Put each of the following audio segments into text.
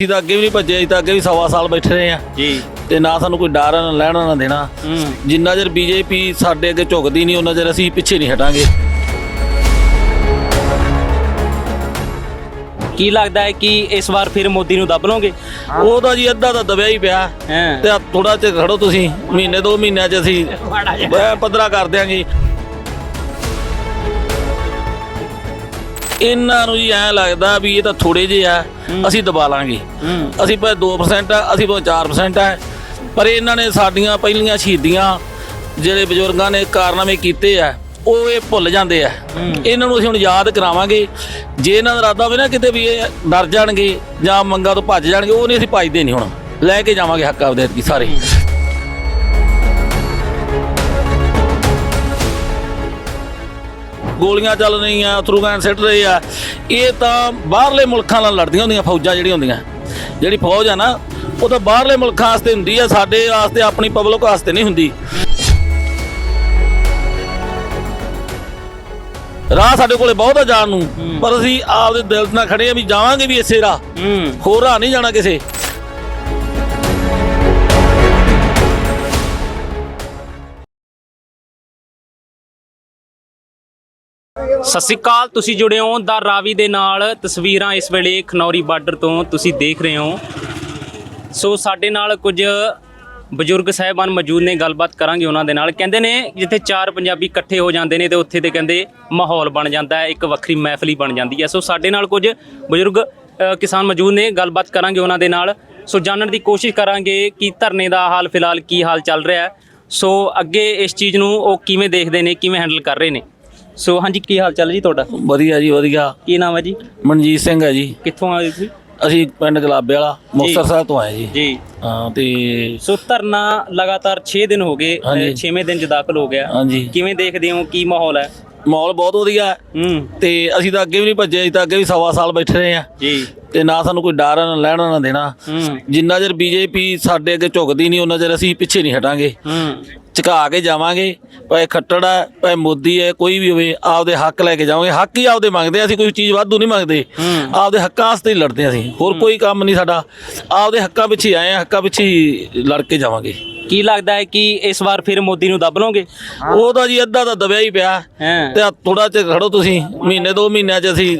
ਅਸੀਂ ਤਾਂ ਅੱਗੇ ਵੀ ਨਹੀਂ ਭੱਜੇ ਅਸੀਂ ਤਾਂ ਅੱਗੇ ਵੀ ਸਵਾ ਸਾਲ ਬੈਠੇ ਰਹੇ ਆ ਜੀ। ਤੇ ਨਾ ਸਾਨੂੰ ਕੋਈ ਡਰ ਨਾ ਲੈਣਾ ਨਾ ਦੇਣਾ। ਜਿੰਨਾ ਚਿਰ ਬੀਜੇਪੀ ਸਾਡੇ ਅੱਗੇ ਝੁਕਦੀ ਨਹੀਂ ਉਹਨਾਂ ਚਿਰ ਅਸੀਂ ਪਿੱਛੇ ਨਹੀਂ ਹਟਾਂਗੇ। ਕੀ ਲੱਗਦਾ ਹੈ ਕਿ ਇਸ ਵਾਰ ਫਿਰ ਮੋਦੀ ਨੂੰ ਦੱਬ ਲਓਗੇ? ਉਹ ਤਾਂ ਜੀ ਅੱਧਾ ਤਾਂ ਦਬਿਆ ਹੀ ਪਿਆ। ਤੇ ਥੋੜਾ ਚਿਰ ਖੜੋ ਤੁਸੀਂ। ਮਹੀਨੇ ਦੋ ਮਹੀਨਿਆਂ ਚ ਅਸੀਂ ਪੱਧਰਾ ਕਰ ਦਿਆਂਗੇ। ਇਹਨਾਂ ਨੂੰ ਜੀ ਐਂ ਲੱਗਦਾ ਵੀ ਇਹ ਤਾਂ ਥੋੜੇ ਜਿਹੇ ਆ ਅਸੀਂ ਦਬਾ ਲਾਂਗੇ। ਹੂੰ। ਅਸੀਂ ਭਾਵੇਂ 2% ਆ ਅਸੀਂ ਭਾਵੇਂ 4% ਆ ਪਰ ਇਹਨਾਂ ਨੇ ਸਾਡੀਆਂ ਪਹਿਲੀਆਂ ਸ਼ਹੀਦੀਆਂ ਜਿਹੜੇ ਬਜ਼ੁਰਗਾਂ ਨੇ ਕਾਰਨਾਮੇ ਕੀਤੇ ਆ ਉਹ ਇਹ ਭੁੱਲ ਜਾਂਦੇ ਆ। ਇਹਨਾਂ ਨੂੰ ਅਸੀਂ ਹੁਣ ਯਾਦ ਕਰਾਵਾਂਗੇ। ਜੇ ਇਹਨਾਂ ਦਾ ਇਰਾਦਾ ਹੋਵੇ ਨਾ ਕਿਤੇ ਵੀ ਇਹ ਡਰ ਜਾਣਗੇ ਜਾਂ ਮੰਗਾਂ ਤੋਂ ਭੱਜ ਜਾਣਗੇ ਉਹ ਨਹੀਂ ਅਸੀਂ ਭੱਜਦੇ ਨਹੀਂ ਹੁਣ। ਲੈ ਕੇ ਜਾਵਾਂਗੇ ਹੱਕ ਆਪਦੇ ਸਾਰੇ। ਗੋਲੀਆਂ ਚੱਲ ਰਹੀਆਂ ਥਰੂ ਗੈਨ ਸਿੱਟ ਰਹੇ ਆ। ਇਹ ਤਾਂ ਬਾਹਰਲੇ ਮੁਲਕਾਂ ਨਾਲ ਲੜਦੀਆਂ ਹੁੰਦੀਆਂ ਫੌਜਾਂ ਜਿਹੜੀਆਂ ਹੁੰਦੀਆਂ। ਜਿਹੜੀ ਫੌਜ ਆ ਨਾ ਉਹ ਤਾਂ ਬਾਹਰਲੇ ਮੁਲਕਾਂ ਵਾਸਤੇ ਹੁੰਦੀ ਆ ਸਾਡੇ ਵਾਸਤੇ ਆਪਣੀ ਪਬਲਿਕ ਵਾਸਤੇ ਨਹੀਂ ਹੁੰਦੀ। ਰਾਹ ਸਾਡੇ ਕੋਲੇ ਬਹੁਤ ਆ ਜਾਣ ਨੂੰ ਪਰ ਅਸੀਂ ਆਪਦੇ ਦਿਲ ਨਾਲ ਖੜੇ ਆ ਵੀ ਜਾਵਾਂਗੇ ਵੀ ਇਸੇ ਰਾਹ। ਹੋਰ ਰਾਹ ਨਹੀਂ ਜਾਣਾ ਕਿਸੇ। ਸਤਿ ਸ਼੍ਰੀ ਅਕਾਲ ਤੁਸੀਂ ਜੁੜੇ ਹੋ ਦਾ ਰਾਵੀ ਦੇ ਨਾਲ। ਤਸਵੀਰਾਂ ਇਸ ਵੇਲੇ ਖਨੌਰੀ ਬਾਰਡਰ ਤੋਂ ਤੁਸੀਂ ਦੇਖ ਰਹੇ ਹੋ। ਸੋ ਸਾਡੇ ਨਾਲ ਕੁਝ ਬਜ਼ੁਰਗ ਸਾਹਿਬਾਨ ਮੌਜੂਦ ਨੇ ਗੱਲਬਾਤ ਕਰਾਂਗੇ ਉਹਨਾਂ ਦੇ ਨਾਲ। ਕਹਿੰਦੇ ਨੇ ਜਿੱਥੇ ਚਾਰ ਪੰਜਾਬੀ ਇਕੱਠੇ ਹੋ ਜਾਂਦੇ ਨੇ ਤੇ ਉੱਥੇ ਤੇ ਕਹਿੰਦੇ ਮਾਹੌਲ ਬਣ ਜਾਂਦਾ ਹੈ ਇੱਕ ਵੱਖਰੀ ਮਹਿਫਲੀ ਬਣ ਜਾਂਦੀ ਹੈ। ਸੋ ਸਾਡੇ ਨਾਲ ਕੁਝ ਬਜ਼ੁਰਗ ਅ, ਕਿਸਾਨ ਮੌਜੂਦ ਨੇ ਗੱਲਬਾਤ ਕਰਾਂਗੇ ਉਹਨਾਂ ਦੇ ਨਾਲ। ਸੋ ਜਾਣਨ ਦੀ ਕੋਸ਼ਿਸ਼ ਕਰਾਂਗੇ ਕਿ ਧਰਨੇ ਦਾ ਹਾਲ ਫਿਲਹਾਲ ਕੀ ਹਾਲ ਚੱਲ ਰਿਹਾ ਹੈ। ਸੋ ਅੱਗੇ ਇਸ ਚੀਜ਼ ਨੂੰ ਉਹ ਕਿਵੇਂ ਦੇਖਦੇ ਨੇ ਕਿਵੇਂ ਹੈਂਡਲ ਕਰ ਰਹੇ ਨੇ? ਸੋ ਹਾਂਜੀ ਕੀ ਹਾਲ ਚੱਲ ਜੀ ਤੁਹਾਡਾ? ਵਧੀਆ ਜੀ ਵਧੀਆ। ਕੀ ਨਾਮ ਹੈ ਜੀ? ਮਨਜੀਤ ਸਿੰਘ ਹੈ ਜੀ। ਕਿੱਥੋਂ ਆਏ ਤੁਸੀਂ? ਅਸੀਂ ਪਿੰਡ ਗਲਾਬੇ ਵਾਲਾ ਮੁਕਤਸਰ ਸਾਹਿਬ ਤੋਂ ਆਏ ਜੀ। ਜੀ। ਹਾਂ ਤੇ ਸੋ ਧਰਨਾ ਲਗਾਤਾਰ 6 ਦਿਨ ਹੋ ਗਏ ਹਾਂਜੀ। 6ਵੇਂ ਦਿਨ ਚ ਦਾਖਲ ਹੋ ਗਿਆ। ਕਿਵੇਂ ਦੇਖਦੇ ਹੋ? ਕੀ ਮਾਹੌਲ ਹੈ? ਮਾਹੌਲ ਬਹੁਤ ਵਧੀਆ ਹੈ। ਤੇ ਅਸੀਂ ਤਾਂ ਅੱਗੇ ਵੀ ਨਹੀਂ ਭੱਜੇ ਅਸੀਂ ਤਾਂ ਅੱਗੇ ਵੀ ਸਵਾ ਸਾਲ ਬੈਠੇ ਰਹੇ ਆ ਜੀ। ਤੇ ਨਾ ਸਾਨੂੰ ਕੋਈ ਡਰ ਨਾ ਲੈਣਾ ਨਾ ਦੇਣਾ। ਜਿੰਨਾ ਚਿਰ ਬੀਜੇਪੀ ਸਾਡੇ ਅੱਗੇ ਝੁਕਦੀ ਨਹੀਂ ਉਹਨਾਂ ਚਿਰ ਅਸੀਂ ਪਿੱਛੇ ਨਹੀਂ ਹਟਾਂਗੇ। ਝੁਕਾ ਕੇ ਜਾਵਾਂਗੇ ਭਾਵੇਂ ਖੱਟੜ ਹੈ ਭਾਵੇਂ ਮੋਦੀ ਹੈ ਕੋਈ ਵੀ ਹੋਵੇ ਆਪਦੇ ਹੱਕ ਲੈ ਕੇ ਜਾਵਾਂਗੇ। ਹੱਕ ਹੀ ਆਪਦੇ ਮੰਗਦੇ ਅਸੀਂ ਕੋਈ ਚੀਜ਼ ਵਾਧੂ ਨਹੀਂ ਮੰਗਦੇ। ਆਪਦੇ ਹੱਕਾਂ ਵਾਸਤੇ ਹੀ ਲੜਦੇ ਅਸੀਂ। ਹੋਰ ਕੋਈ ਕੰਮ ਨਹੀਂ ਸਾਡਾ। ਆਪਦੇ ਹੱਕਾਂ ਪਿੱਛੇ ਆਏ ਆ ਹੱਕਾਂ ਪਿੱਛੇ ਹੀ ਲੜ ਕੇ ਜਾਵਾਂਗੇ। ਕੀ ਲੱਗਦਾ ਹੈ ਕਿ ਇਸ ਵਾਰ ਫਿਰ ਮੋਦੀ ਨੂੰ ਦੱਬ ਲਓਗੇ ਉਹ ਤਾਂ ਜੀ ਅੱਧਾ ਤਾਂ ਦਬਿਆ ਹੀ ਪਿਆ। ਹਾਂ। ਤੇ ਥੋੜਾ ਚਿਰ ਖੜੋ ਤੁਸੀਂ ਮਹੀਨੇ ਦੋ ਮਹੀਨਿਆਂ ਚ ਅਸੀਂ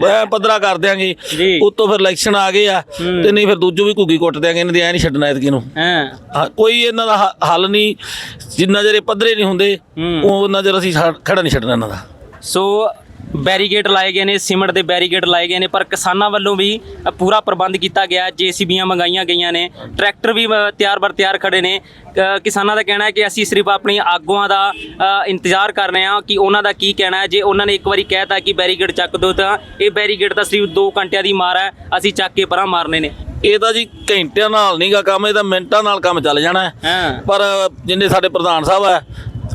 ਮੈਂ ਪੱਧਰਾ ਕਰ ਦਿਆਂਗੇ। ਜੀ। ਉਤੋਂ ਫਿਰ ਇਲੈਕਸ਼ਨ ਆ ਗਏ ਆ ਤੇ ਨਹੀਂ ਫਿਰ ਦੂਜੋ ਵੀ ਘੁੱਗੀ ਕੁੱਟ ਦਿਆਂਗੇ ਇਹਨਾਂ ਦੀ ਐ ਨਹੀਂ ਛੱਡਣਾ ਇਤਕੀ ਨੂੰ। ਹਾਂ। ਹਾਂ, ਕੋਈ ਇਹਨਾਂ ਦਾ ਹ- ਹੱਲ ਨਹੀਂ ਜਿੰਨਾ ਚਿਰ ਇਹ ਪੱਧਰੇ ਨਹੀਂ ਹੁੰਦੇ ਹੂੰ। ਉਹ ਉਹਨਾਂ ਚਿਰ ਅਸੀਂ ਛੱਡ- ਖੜਾ ਨਹੀਂ ਛੱਡਣਾ ਇਹਨਾਂ ਦਾ। ਸੋ ਬੈਰੀਗੇਡ ਲਾਏ ਗਏ ਨੇ ਸਿਮਟ ਦੇ ਬੈਰੀਗੇਡ ਲਾਏ ਗਏ ਨੇ ਪਰ ਕਿਸਾਨਾਂ ਵੱਲੋਂ ਵੀ ਪੂਰਾ ਪ੍ਰਬੰਧ ਕੀਤਾ ਗਿਆ ਜੀਸੀਬੀਆਂ ਮੰਗਾਈਆਂ ਗਈਆਂ ਨੇ ਟਰੈਕਟਰ ਵੀ ਤਿਆਰ ਬਰ ਤਿਆਰ ਖੜੇ ਨੇ। ਕਿਸਾਨਾਂ ਦਾ ਕਹਿਣਾ ਹੈ ਕਿ ਅਸੀਂ ਸਿਰਫ ਆਪਣੀ ਆਗੂਆਂ ਦਾ ਇੰਤਜ਼ਾਰ ਕਰ ਰਹੇ ਹਾਂ ਕਿ ਉਹਨਾਂ ਦਾ ਕੀ ਕਹਿਣਾ ਹੈ। ਜੇ ਉਹਨਾਂ ਨੇ ਇੱਕ ਵਾਰੀ ਕਹਿਤਾ ਕਿ ਬੈਰੀਗੇਡ ਚੱਕ ਦਿਓ ਤਾਂ ਇਹ ਬੈਰੀਗੇਡ ਤਾਂ ਸਿਰਫ 2 ਘੰਟਿਆਂ ਦੀ ਮਾਰ ਹੈ ਅਸੀਂ ਚੱਕ ਕੇ ਪਰਾਂ ਮਾਰਨੇ ਨੇ। ਇਹ ਤਾਂ ਜੀ ਘੰਟਿਆਂ ਨਾਲ ਨਹੀਂਗਾ ਕੰਮ ਇਹ ਤਾਂ ਮਿੰਟਾਂ ਨਾਲ ਕੰਮ ਚੱਲ ਜਾਣਾ ਹੈ। ਹਾਂ। ਪਰ ਜਿੰਨੇ ਸਾਡੇ ਪ੍ਰਧਾਨ ਸਾਹਿਬ ਆ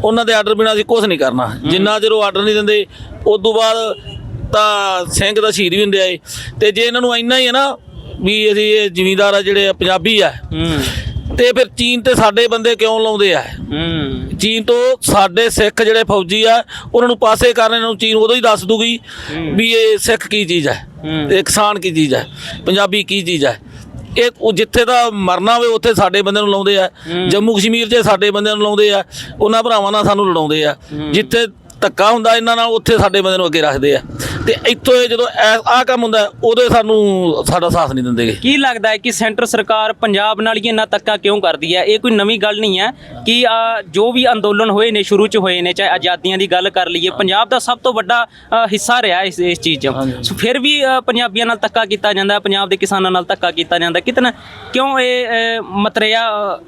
ਉਹਨਾਂ ਦੇ ਆਰਡਰ ਬਿਨਾਂ ਅਸੀਂ ਕੁਝ ਨਹੀਂ ਕਰਨਾ। ਜਿੰਨਾ ਚਿਰ ਉਹ ਆਰਡਰ ਨਹੀਂ ਦਿੰਦੇ ਉਸ ਤੋਂ ਬਾਅਦ ਤਾਂ ਸਿੰਘ ਦਾ ਸ਼ਹੀਦ ਵੀ ਹੁੰਦੇ ਆਏ ਤੇ ਜੇ ਇਹਨਾਂ ਨੂੰ ਇੰਨਾ ਹੀ ਹੈ ਨਾ ਵੀ ਅਸੀਂ ਇਹ ਜ਼ਿਮੀਂਦਾਰ ਆ ਜਿਹੜੇ ਪੰਜਾਬੀ ਆ ਹੂੰ। ਤੇ ਫਿਰ ਚੀਨ ਤੇ ਸਾਡੇ ਬੰਦੇ ਕਿਉਂ ਲਾਉਂਦੇ ਆ? ਹੂੰ। ਚੀਨ ਤੋਂ ਸਾਡੇ ਸਿੱਖ ਜਿਹੜੇ ਫੌਜੀ ਆ ਉਹਨਾਂ ਨੂੰ ਪਾਸੇ ਕਰਨ ਨੂੰ ਚੀਨ ਉਦੋਂ ਹੀ ਦੱਸ ਦੂਗੀ ਵੀ ਇਹ ਸਿੱਖ ਕੀ ਚੀਜ਼ ਹੈ ਹੂੰ। ਤੇ ਕਿਸਾਨ ਕੀ ਚੀਜ਼ ਹੈ ਪੰਜਾਬੀ ਕੀ ਚੀਜ਼ ਹੈ ਇਹ ਉਹ ਜਿੱਥੇ ਦਾ ਮਰਨਾ ਹੋਵੇ ਉੱਥੇ ਸਾਡੇ ਬੰਦੇ ਨੂੰ ਲਾਉਂਦੇ ਆ। ਜੰਮੂ ਕਸ਼ਮੀਰ 'ਚ ਸਾਡੇ ਬੰਦਿਆਂ ਨੂੰ ਲਾਉਂਦੇ ਆ। ਉਹਨਾਂ ਭਰਾਵਾਂ ਨਾਲ ਸਾਨੂੰ ਲੜਾਉਂਦੇ ਆ। ਜਿੱਥੇ ਧੱਕਾ ਹੁੰਦਾ ਇਹਨਾਂ ਨਾਲ ਉੱਥੇ ਸਾਡੇ ਬੰਦੇ ਨੂੰ ਅੱਗੇ ਰੱਖਦੇ ਆ। ਤੇ ਇੱਥੋਂ ਇਹ ਜਦੋਂ ਆਹ ਕੰਮ ਹੁੰਦਾ ਉਦੋਂ ਸਾਨੂੰ ਸਾਡਾ ਸਾਥ ਨਹੀਂ ਦਿੰਦੇਗੇ ਕੀ ਲੱਗਦਾ ਹੈ ਕਿ ਸੈਂਟਰ ਸਰਕਾਰ ਪੰਜਾਬ ਨਾਲ ਹੀ ਇੰਨਾ ਤੱਕਾ ਕਿਉਂ ਕਰਦੀ ਹੈ? ਇਹ ਕੋਈ ਨਵੀਂ ਗੱਲ ਨਹੀਂ ਹੈ ਕਿ ਜੋ ਵੀ ਅੰਦੋਲਨ ਹੋਏ ਨੇ ਸ਼ੁਰੂ ਚ ਹੋਏ ਨੇ ਚਾਹੇ ਆਜ਼ਾਦੀਆਂ ਦੀ ਗੱਲ ਕਰ ਲਈਏ ਪੰਜਾਬ ਦਾ ਸਭ ਤੋਂ ਵੱਡਾ ਹਿੱਸਾ ਰਿਹਾ ਇਸ ਇਸ ਚੀਜ਼ 'ਚ। ਸੋ ਫਿਰ ਵੀ ਪੰਜਾਬੀਆਂ ਨਾਲ ਤੱਕਾ ਕੀਤਾ ਜਾਂਦਾ ਹੈ ਪੰਜਾਬ ਦੇ ਕਿਸਾਨਾਂ ਨਾਲ ਤੱਕਾ ਕੀਤਾ ਜਾਂਦਾ। ਕਿਤਨਾ ਕਿਉਂ ਇਹ ਮਤਰੇਆ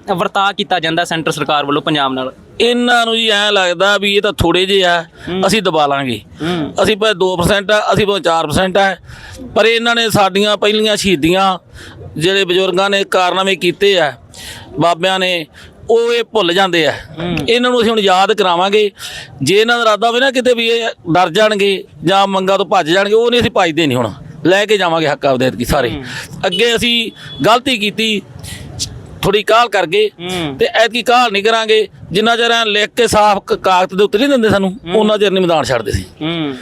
ਅ, ਵਰਤਾਅ ਕੀਤਾ ਜਾਂਦਾ ਸੈਂਟਰ ਸਰਕਾਰ ਵੱਲੋਂ ਪੰਜਾਬ ਨਾਲ? ਇਹਨਾਂ ਨੂੰ ਜੀ ਐਂ ਲੱਗਦਾ ਵੀ ਇਹ ਤਾਂ ਥੋੜੇ ਜਿਹੇ ਆ ਅਸੀਂ ਦਬਾ ਲਾਂਗੇ। ਅਸੀਂ ਭਾਵੇਂ 2% ਆ ਅਸੀਂ ਭਾਵੇਂ 4% ਆ ਪਰ ਇਹਨਾਂ ਨੇ ਸਾਡੀਆਂ ਪਹਿਲੀਆਂ ਸ਼ਹੀਦੀਆਂ ਜਿਹੜੇ ਬਜ਼ੁਰਗਾਂ ਨੇ ਕਾਰਨਾਮੇ ਕੀਤੇ ਆ ਬਾਬਿਆਂ ਨੇ ਉਹ ਇਹ ਭੁੱਲ ਜਾਂਦੇ ਆ। ਇਹਨਾਂ ਨੂੰ ਅਸੀਂ ਹੁਣ ਯਾਦ ਕਰਾਵਾਂਗੇ। ਜੇ ਇਹਨਾਂ ਦਾ ਇਰਾਦਾ ਹੋਵੇ ਨਾ ਕਿਤੇ ਵੀ ਇਹ ਡਰ ਜਾਣਗੇ ਜਾਂ ਮੰਗਾਂ ਤੋਂ ਭੱਜ ਜਾਣਗੇ ਉਹ ਨਹੀਂ ਅਸੀਂ ਭੱਜਦੇ ਨਹੀਂ ਹੁਣ। ਲੈ ਕੇ ਜਾਵਾਂਗੇ ਹੱਕ ਆਪਦੇ ਕੀ ਸਾਰੇ। ਅੱਗੇ ਅਸੀਂ ਗਲਤੀ ਕੀਤੀ ਥੋੜੀ ਕਾਲ ਕਰ ਗਏ ਤੇ ਐਤਕੀ ਕਾਲ ਨਹੀਂ ਕਰਾਂਗੇ। ਜਿੰਨਾ ਚਿਰ ਐਂ ਲਿਖ ਕੇ ਸਾਫ਼ ਕ- ਕਾਗਜ਼ ਦੇ ਉੱਤੇ ਨਹੀਂ ਦਿੰਦੇ ਸਾਨੂੰ ਉਹਨਾਂ ਚਿਰ ਨਹੀਂ ਮੈਦਾਨ ਛੱਡਦੇ ਸੀ। ਹੂੰ।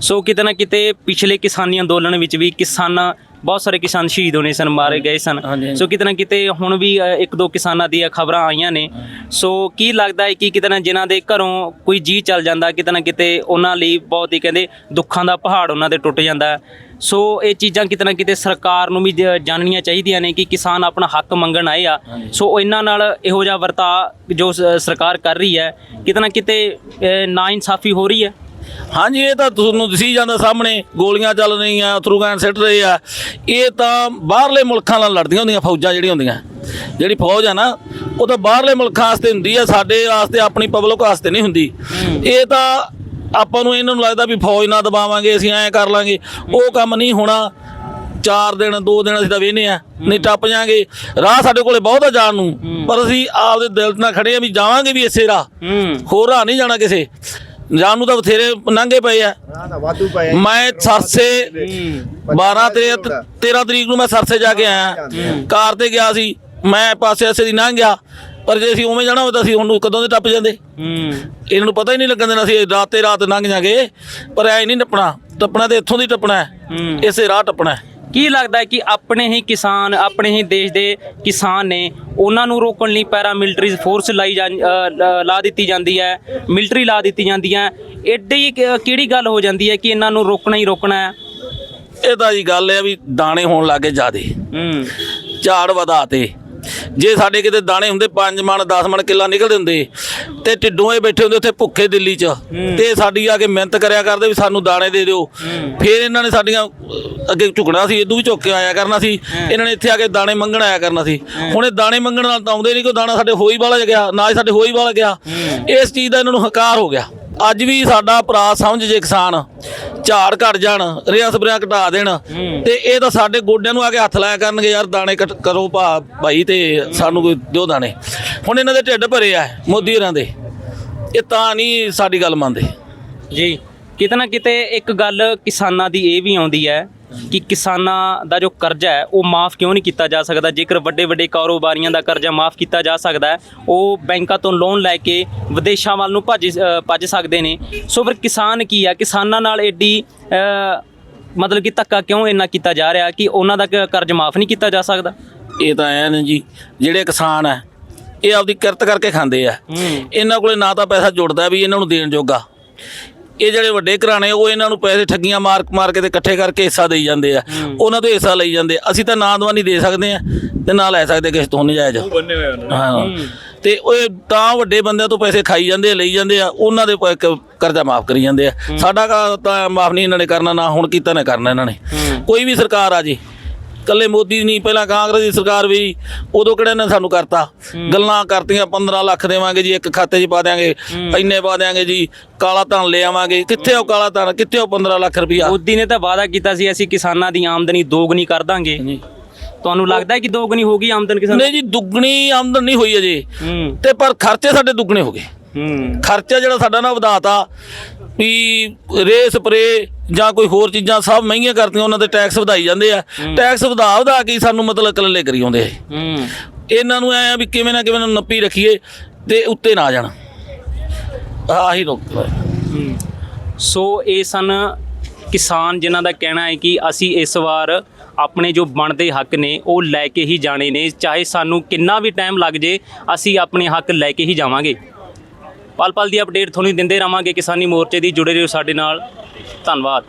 ਸੋ ਕਿਤੇ ਨਾ ਕਿਤੇ ਪਿਛਲੇ ਕਿਸਾਨੀ ਅੰਦੋਲਨ ਵਿੱਚ ਵੀ ਕਿਸਾਨ ਬਹੁਤ ਸਾਰੇ ਕਿਸਾਨ ਸ਼ਹੀਦ ਹੋਣੇ ਸਨ ਮਾਰੇ ਗਏ ਸਨ। ਸੋ ਕਿਤੇ ਨਾ ਕਿਤੇ ਹੁਣ ਵੀ ਅ, ਇੱਕ ਦੋ ਕਿਸਾਨਾਂ ਦੀਆਂ ਖਬਰਾਂ ਆਈਆਂ ਨੇ। ਸੋ ਕੀ ਲੱਗਦਾ ਹੈ ਕਿ ਕਿਤੇ ਨਾ ਜਿਨ੍ਹਾਂ ਦੇ ਘਰੋਂ ਕੋਈ ਜੀ ਚੱਲ ਜਾਂਦਾ ਕਿਤੇ ਨਾ ਕਿਤੇ ਉਹਨਾਂ ਲਈ ਬਹੁਤ ਹੀ ਕਹਿੰਦੇ ਦੁੱਖਾਂ ਦਾ ਪਹਾੜ ਉਹਨਾਂ ਦੇ ਟੁੱਟ ਜਾਂਦਾ। ਹੈ। ਸੋ ਇਹ ਚੀਜ਼ਾਂ ਕਿਤੇ ਨਾ ਕਿਤੇ ਸਰਕਾਰ ਨੂੰ ਵੀ ਜ- ਜਾਣਨੀਆਂ ਚਾਹੀਦੀਆਂ ਨੇ ਕਿ ਕਿਸਾਨ ਆਪਣਾ ਹੱਕ ਮੰਗਣ ਆਏ ਆ। ਸੋ ਇਹਨਾਂ ਨਾਲ ਇਹੋ ਜਿਹਾ ਵਰਤਾ ਜੋ ਸ- ਸਰਕਾਰ ਕਰ ਰਹੀ ਹੈ ਕਿਤੇ ਨਾ ਕਿਤੇ ਨਾ ਇਨਸਾਫੀ ਹੋ ਰਹੀ ਹੈ? ਹਾਂਜੀ ਇਹ ਤਾਂ ਤੁਹਾਨੂੰ ਦਿਸੀ ਜਾਂਦਾ ਸਾਹਮਣੇ ਗੋਲੀਆਂ ਚੱਲ ਰਹੀਆਂ ਥਰੂ ਗੈਨ ਸਿੱਟ ਰਹੇ ਆ। ਇਹ ਤਾਂ ਬਾਹਰਲੇ ਮੁਲਕਾਂ ਨਾਲ ਲੜਦੀਆਂ ਹੁੰਦੀਆਂ ਫੌਜਾਂ ਜਿਹੜੀਆਂ ਹੁੰਦੀਆਂ। ਜਿਹੜੀ ਫੌਜ ਆ ਨਾ ਉਹ ਤਾਂ ਬਾਹਰਲੇ ਮੁਲਕਾਂ ਵਾਸਤੇ ਹੁੰਦੀ ਆ ਸਾਡੇ ਵਾਸਤੇ ਆਪਣੀ ਪਬਲਿਕ ਵਾਸਤੇ ਨਹੀਂ ਹੁੰਦੀ। ਇਹ ਤਾਂ ਆਪਾਂ ਨੂੰ ਇਹਨਾਂ ਨੂੰ ਲੱਗਦਾ ਵੀ ਫੌਜ ਨਾ ਦਬਾਵਾਂਗੇ ਅਸੀਂ ਐਂ ਕਰ ਲਾਂਗੇ। ਉਹ ਕੰਮ ਨਹੀਂ ਹੋਣਾ। ਚਾਰ ਦਿਨ ਦੋ ਦਿਨ ਅਸੀਂ ਤਾਂ ਵੇਹਨੇ ਆ ਨਹੀਂ ਟੱਪ ਜਾਾਂਗੇ। ਰਾਹ ਸਾਡੇ ਕੋਲੇ ਬਹੁਤ ਆ ਜਾਣ ਨੂੰ। ਪਰ ਅਸੀਂ ਆਪਦੇ ਦਿਲ ਨਾਲ ਖੜੇ ਆ ਵੀ ਜਾਵਾਂਗੇ ਵੀ ਇਸੇ ਰਾਹ। ਹੋਰ ਰਾਹ ਨਹੀਂ ਜਾਣਾ ਕਿਸੇ। ਜਾਣ ਨੂੰ ਤਾਂ ਬਥੇਰੇ ਨਾਂਗੇ ਪਏ ਆ। ਵਾਧੂ ਪਏ ਮੈਂ ਸਰਸੇ 12 ਤੇ 13 ਤਰੀਕ ਨੂੰ ਮੈਂ ਸਰਸੇ ਜਾ ਕੇ ਆਇਆ। ਕਾਰ ਤੇ ਗਿਆ ਸੀ। ਮੈਂ ਪਾਸੇ ਐਸੇ ਦੀ ਲੰਘ ਗਿਆ। ਪਰ ਜੇ ਅਸੀਂ ਉਵੇਂ ਜਾਣਾ ਹੋਵੇ ਤਾਂ ਅਸੀਂ ਉਹਨੂੰ ਕਦੋਂ ਦੇ ਟੱਪ ਜਾਂਦੇ? ਇਹਨਾਂ ਨੂੰ ਪਤਾ ਹੀ ਨਹੀਂ ਲੱਗਣ ਦੇਣਾ ਸੀ ਰਾਤ ਰਾਤ ਲੰਘ ਜਾਗੇ। ਪਰ ਐ ਨਹੀਂ ਟੱਪਣਾ। ਟੱਪਣਾ ਤੇ ਇੱਥੋਂ ਦੀ ਟੱਪਣਾ। ਇਸੇ ਰਾਹ ਟੱਪਣਾ ਕੀ ਲੱਗਦਾ ਹੈ ਕਿ ਆਪਣੇ ਹੀ ਕਿਸਾਨ ਆਪਣੇ ਹੀ ਦੇਸ਼ ਦੇ ਕਿਸਾਨ ਨੇ ਉਹਨਾਂ ਨੂੰ ਰੋਕਣ ਲਈ ਪੈਰਾਮਿਲਟਰੀ ਫੋਰਸ ਲਾਈ ਜਾਂ ਲ- ਦਿੱਤੀ ਜਾਂਦੀ ਹੈ ਮਿਲਟਰੀ ਲਾ ਦਿੱਤੀ ਜਾਂਦੀ ਹੈ। ਐਡੀ ਕਿਹੜੀ ਗੱਲ ਹੋ ਜਾਂਦੀ ਹੈ ਕਿ ਇਹਨਾਂ ਨੂੰ ਰੋਕਣਾ ਹੀ ਰੋਕਣਾ ਹੈ? ਇਹ ਤਾਂ ਜੀ ਗੱਲ ਹੈ ਵੀ ਦਾਣੇ ਹੋਣ ਲੱਗੇ ਜਿਆਦੇ। ਹੂੰ। ਝਾੜ ਵਧਾਤੇ ਜੇ ਸਾਡੇ ਕਿਤੇ ਦਾਣੇ ਹੁੰਦੇ 5 ਮਣ 10 ਮਣ ਕਿੱਲਾ ਨਿਕਲਦੇ ਹੁੰਦੇ ਤੇ ਇਹ ਬੈਠੇ ਹੁੰਦੇ ਉੱਥੇ ਭੁੱਖੇ ਦਿੱਲੀ 'ਚ। ਤੇ ਸਾਡੀ ਆ ਕੇ ਮਿਹਨਤ ਕਰਿਆ ਕਰਦੇ ਵੀ ਸਾਨੂੰ ਦਾਣੇ ਦੇ ਦਿਓ। ਫਿਰ ਇਹਨਾਂ ਨੇ ਸਾਡੀਆਂ ਅੱਗੇ ਝੁਕਣਾ ਸੀ ਇਦੋਂ ਵੀ ਝੁੱਕ ਕੇ ਆਇਆ ਕਰਨਾ ਸੀ। ਇਹਨਾਂ ਨੇ ਇੱਥੇ ਆ ਕੇ ਦਾਣੇ ਮੰਗਣ ਆਇਆ ਕਰਨਾ ਸੀ। ਹੁਣ ਇਹ ਦਾਣੇ ਮੰਗਣ ਨਾਲ ਤਾਂ ਆਉਂਦੇ ਨਹੀਂ ਕੋਈ ਦਾਣਾ ਸਾਡੇ ਹੋਈ ਵਾਲਾ ਗਿਆ ਨਾ ਹੀ ਸਾਡੇ ਹੋਈ ਵਾਲਾ ਗਿਆ। ਇਸ ਚੀਜ਼ ਦਾ ਇਹਨਾਂ ਨੂੰ ਹਕਾਰ ਹੋ ਗਿਆ। ਅੱਜ ਵੀ ਸਾਡਾ ਭਰਾ ਸਮਝ ਜੇ ਕਿਸਾਨ ਝਾੜ ਘਟ ਜਾਣ ਰਿਆ ਸਪਰੇਆਂ ਘਟਾ ਦੇਣ ਤੇ ਇਹ ਤਾਂ ਸਾਡੇ ਗੋਡਿਆਂ ਨੂੰ ਆ ਕੇ ਹੱਥ ਲਾਇਆ ਕਰਨਗੇ ਯਾਰ ਦਾਣੇ ਕੱਟ- ਕਰੋ ਭਾ ਭਾਈ ਤੇ ਸਾਨੂੰ ਕੋਈ ਦਿਓ ਦਾਣੇ। ਹੁਣ ਇਹਨਾਂ ਦੇ ਢਿੱਡ ਭਰੇ ਆ ਮੋਦੀ ਹੋਰਾਂ ਦੇ। ਇਹ ਤਾਂ ਨਹੀਂ ਸਾਡੀ ਗੱਲ ਮੰਨਦੇ। ਜੀ ਕਿਤੇ ਨਾ ਕਿਤੇ ਇੱਕ ਗੱਲ ਕਿਸਾਨਾਂ ਦੀ ਇਹ ਵੀ ਆਉਂਦੀ ਹੈ ਕਿ ਕਿਸਾਨਾਂ ਦਾ ਜੋ ਕਰਜ਼ਾ ਹੈ ਉਹ ਮਾਫ ਕਿਉਂ ਨਹੀਂ ਕੀਤਾ ਜਾ ਸਕਦਾ? ਜੇਕਰ ਵੱਡੇ ਵੱਡੇ ਕਾਰੋਬਾਰੀਆਂ ਦਾ ਕਰਜ਼ਾ ਮਾਫ ਕੀਤਾ ਜਾ ਸਕਦਾ ਹੈ ਉਹ ਬੈਂਕਾਂ ਤੋਂ ਲੋਨ ਲੈ ਕੇ ਵਿਦੇਸ਼ਾਂ ਵੱਲ ਨੂੰ ਭੱਜ ਭੱਜ ਸਕਦੇ ਨੇ। ਸੋ ਫਿਰ ਕਿਸਾਨ ਕੀ ਆ? ਕਿਸਾਨਾਂ ਨਾਲ ਐਡੀ ਮਤਲਬ ਕਿ ਧੱਕਾ ਕਿਉਂ ਇੰਨਾ ਕੀਤਾ ਜਾ ਰਿਹਾ ਕਿ ਉਹਨਾਂ ਦਾ ਕਰਜ਼ ਮਾਫ ਨਹੀਂ ਕੀਤਾ ਜਾ ਸਕਦਾ? ਇਹ ਤਾਂ ਐ ਨੇ ਜੀ ਜਿਹੜੇ ਕਿਸਾਨ ਆ ਇਹ ਆਪਦੀ ਕਿਰਤ ਕਰਕੇ ਖਾਂਦੇ ਆ। ਇਹਨਾਂ ਕੋਲੇ ਨਾ ਤਾਂ ਪੈਸਾ ਜੁੜਦਾ ਵੀ ਇਹਨਾਂ ਨੂੰ ਦੇਣ ਜੋਗਾ। ਇਹ ਜਿਹੜੇ ਵੱਡੇ ਘਰਾਣੇ ਉਹ ਇਹਨਾਂ ਨੂੰ ਪੈਸੇ ਠੱਗੀਆਂ ਮਾਰ ਮਾਰ ਕੇ ਤੇ ਇਕੱਠੇ ਕਰਕੇ ਹਿੱਸਾ ਦੇਈ ਜਾਂਦੇ ਆ। ਉਹਨਾਂ ਤੋਂ ਹਿੱਸਾ ਲਈ ਜਾਂਦੇ। ਅਸੀਂ ਤਾਂ ਨਾ ਦਵਾਨੀ ਦੇ ਸਕਦੇ ਆ ਤੇ ਨਾ ਲੈ ਸਕਦੇ ਕਿਸੇ ਤੋਂ ਨਜਾਇਜ਼। ਹਾਂ। ਤੇ ਉਹ ਤਾਂ ਵੱਡੇ ਬੰਦਿਆਂ ਤੋਂ ਪੈਸੇ ਖਾਈ ਜਾਂਦੇ ਲਈ ਜਾਂਦੇ ਆ ਉਹਨਾਂ ਦੇ ਕਰਜ਼ਾ ਮਾਫ ਕਰੀ ਜਾਂਦੇ ਆ। ਸਾਡਾ ਤਾਂ ਮਾਫ ਨਹੀਂ ਇਹਨਾਂ ਨੇ ਕਰਨਾ ਨਾ ਹੁਣ ਕੀਤਾ ਨਾ ਕਰਨਾ ਇਹਨਾਂ ਨੇ। ਕੋਈ ਵੀ ਸਰਕਾਰ ਆ ਜੀ ਕੱਲੇ ਮੋਦੀ ਨਹੀਂ ਪਹਿਲਾਂ ਕਾਂਗਰਸ ਦੀ ਸਰਕਾਰ ਵੀ ਉਦੋਂ ਕਿਹੜਾ ਨੇ ਸਾਨੂੰ ਕਰਤਾ? ਗੱਲਾਂ ਕਰਤੀਆਂ 15 ਲੱਖ ਦੇਵਾਂਗੇ ਜੀ ਇੱਕ ਖਾਤੇ 'ਚ ਪਾ ਦਿਆਂਗੇ ਇੰਨੇ ਪਾ ਦਿਆਂਗੇ ਜੀ ਕਾਲਾ ਧਨ ਲੈ ਆਵਾਂਗੇ। ਕਿੱਥੇ ਉਹ ਕਾਲਾ ਧਨ ਕਿੱਥੇ ਉਹ 15 ਲੱਖ ਰੁਪਇਆ? ਮੋਦੀ ਨੇ ਤਾਂ ਵਾਅਦਾ ਕੀਤਾ ਸੀ ਅਸੀਂ ਕਿਸਾਨਾਂ ਦੀ ਆਮਦਨੀ ਦੋਗੁਣੀ ਕਰ ਦਾਂਗੇ। ਤੁਹਾਨੂੰ ਲੱਗਦਾ ਹੈ ਕਿ ਦੋਗੁਣੀ ਹੋਗੀ ਆਮਦਨ ਕਿਸਾਨ ਨਹੀਂ ਜੀ ਦੁੱਗਣੀ ਆਮਦਨ ਨਹੀਂ ਹੋਈ ਅਜੇ। ਹੂੰ। ਤੇ ਪਰ ਖਰਚੇ ਸਾਡੇ ਦੁੱਗਣੇ ਹੋ ਗਏ। ਹੂੰ। ਖਰਚਾ ਜਿਹੜਾ ਸਾਡਾ ਨਾ ਵਧਾਤਾ ਵੀ ਰੇ ਸਪਰੇ ਜਾਂ ਕੋਈ ਹੋਰ ਚੀਜ਼ਾਂ ਸਭ ਮਹਿੰਗੀਆਂ ਕਰਤੀਆਂ ਉਹਨਾਂ ਦੇ ਟੈਕਸ ਵਧਾਈ ਜਾਂਦੇ ਆ। ਟੈਕਸ ਵਧਾ ਵਧਾ ਕੇ ਸਾਨੂੰ ਮਤਲਬ ਕੱਲੇ ਕਰੀ ਆਉਂਦੇ ਆ ਹੂੰ। ਇਹਨਾਂ ਨੂੰ ਐ ਆ ਵੀ ਕਿਵੇਂ ਨਾ ਕਿਵੇਂ ਨਾ ਨੱਪੀ ਰੱਖੀਏ ਤੇ ਉੱਤੇ ਨਾ ਜਾਣ। ਆਹੀ ਰੋਕ। ਸੋ ਇਹ ਸਨ ਕਿਸਾਨ ਜਿਨ੍ਹਾਂ ਦਾ ਕਹਿਣਾ ਹੈ ਕਿ ਅਸੀਂ ਇਸ ਵਾਰ ਆਪਣੇ ਜੋ ਬਣਦੇ ਹੱਕ ਨੇ ਉਹ ਲੈ ਕੇ ਹੀ ਜਾਣੇ ਨੇ। ਚਾਹੇ ਸਾਨੂੰ ਕਿੰਨਾ ਵੀ ਟਾਈਮ ਲੱਗ ਜੇ ਅਸੀਂ ਆਪਣੇ ਹੱਕ ਲੈ ਕੇ ਹੀ ਜਾਵਾਂਗੇ। ਪਲ ਪਲ ਦੀ ਅਪਡੇਟ ਤੁਹਾਨੂੰ ਦਿੰਦੇ ਰਹਾਂਗੇ ਕਿਸਾਨੀ ਮੋਰਚੇ ਦੀ, ਜੁੜੇ ਰਹੋ ਸਾਡੇ ਨਾਲ। ਧੰਨਵਾਦ।